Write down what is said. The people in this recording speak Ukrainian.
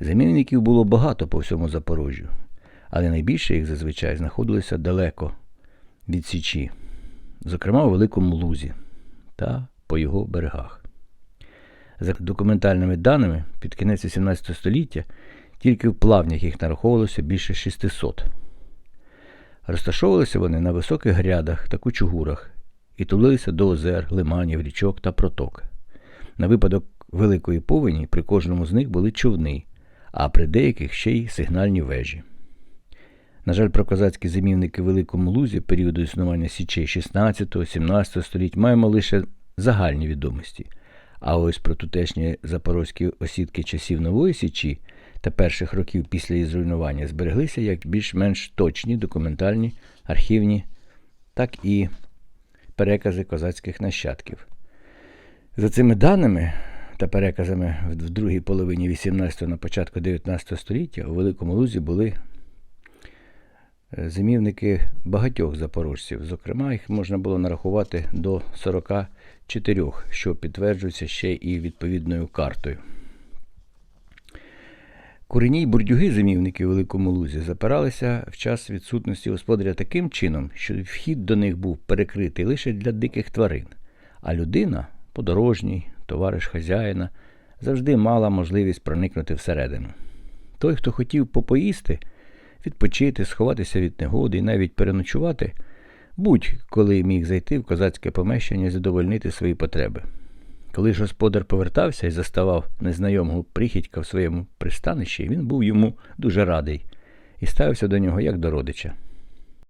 Замінників було багато по всьому Запорожжю, але найбільше їх зазвичай знаходилося далеко від Січі, зокрема у Великому Лузі та по його берегах. За документальними даними, під кінець 18 століття тільки в плавнях їх нараховувалося більше 600. Розташовувалися вони на високих грядах та кучугурах і тулилися до озер, лиманів, річок та проток. На випадок великої повені при кожному з них були човни, а при деяких ще й сигнальні вежі. На жаль, про козацькі зимівники в Великому Лузі періоду існування Січей 16-17 століть маємо лише загальні відомості. А ось про тутешні запорозькі осідки часів Нової Січі та перших років після її зруйнування збереглися як більш-менш точні документальні, архівні, так і перекази козацьких нащадків. За цими даними та переказами в другій половині 18 на початку 19 століття у Великому Лузі були е, зимівники багатьох запорожців. Зокрема, їх можна було нарахувати до 44, що підтверджується ще і відповідною картою. Курені й бурдюги зимівники у Великому Лузі запиралися в час відсутності господаря таким чином, що вхід до них був перекритий лише для диких тварин, а людина, подорожній, товариш хазяїна, завжди мала можливість проникнути всередину. Той, хто хотів попоїсти, відпочити, сховатися від негоди і навіть переночувати, будь-коли міг зайти в козацьке помещення і задовольнити свої потреби. Коли ж господар повертався і заставав незнайомого прихідька в своєму пристанищі, він був йому дуже радий і ставився до нього як до родича.